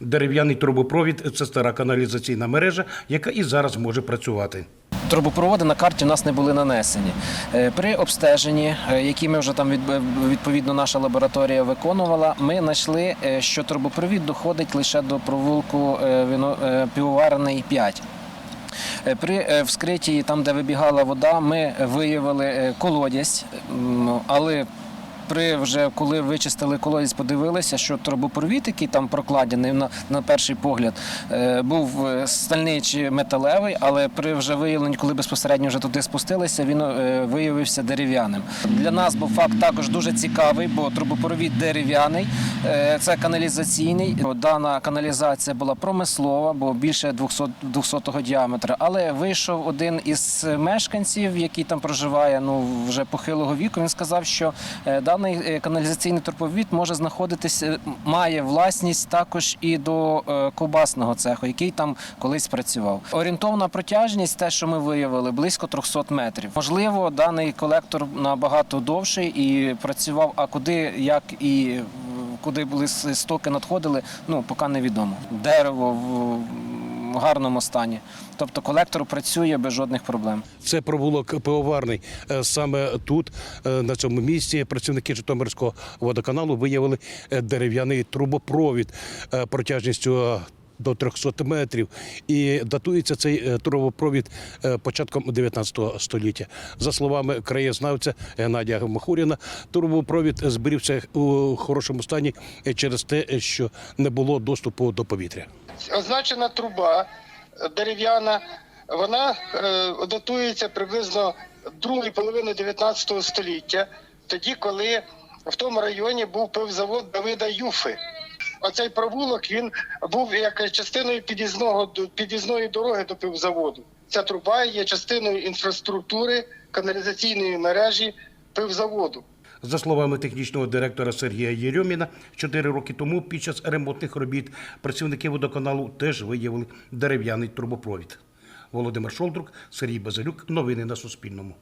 Дерев'яний трубопровід це стара каналізаційна мережа, яка і зараз може працювати. Трубопроводи на карті у нас не були нанесені. Е, При обстеженні, е, які ми вже там відповідно наша лабораторія виконувала, ми знайшли, е, що трубопровід доходить лише до провулку е, 5. Е, При вскритті, там, де вибігала вода, ми виявили колодязь, але при вже коли вичистили колодязь, подивилися, що трубопровід, який там прокладений на, на перший погляд, е, був е, стальний чи металевий, але при вже виявленні, коли безпосередньо вже туди спустилися, він е, виявився дерев'яним. Для нас був факт також дуже цікавий, бо трубопровід дерев'яний, це каналізаційний. Дана каналізація була промислова, бо більше 200, 200 діаметра. Але вийшов один із мешканців, який там проживає, ну вже похилого віку. Він сказав, що е, даний е, каналізаційний трубопровід може знаходитися, е, має власність також і до е, ковбасного цеху, який там колись працював. Орієнтовна протяжність, те, що ми виявили, близько 300 метрів. Можливо, даний колектор набагато довший і працював. А куди, як і куди були стоки надходили, ну поки невідомо. Дерево в гарному стані. Тобто колектор працює без жодних проблем. Це провулок пивоварний. Е, Саме тут, е, на цьому місці, працівники Житомирського водоканалу виявили е, дерев'яний трубопровід протяжністю. До 300 метрів і датується цей е, трубопровід е, початком 19 століття. За словами краєзнавця Геннадія Махуріна, трубопровід зберігся у хорошому стані через те, що не було доступу до повітря. означена труба е, дерев'яна, вона датується приблизно другої половини 19 століття, тоді, коли в тому районі був пивзавод Давида Юфи. Оцей провулок він був як частиною під'їзного під'їзної дороги до пивзаводу. Ця труба є частиною інфраструктури каналізаційної мережі пивзаводу. За словами технічного директора Сергія Єрьоміна, чотири роки тому під час ремонтних робіт працівники водоканалу теж виявили дерев'яний трубопровід. Володимир Шолдрук, Сергій Базилюк. Новини на Суспільному.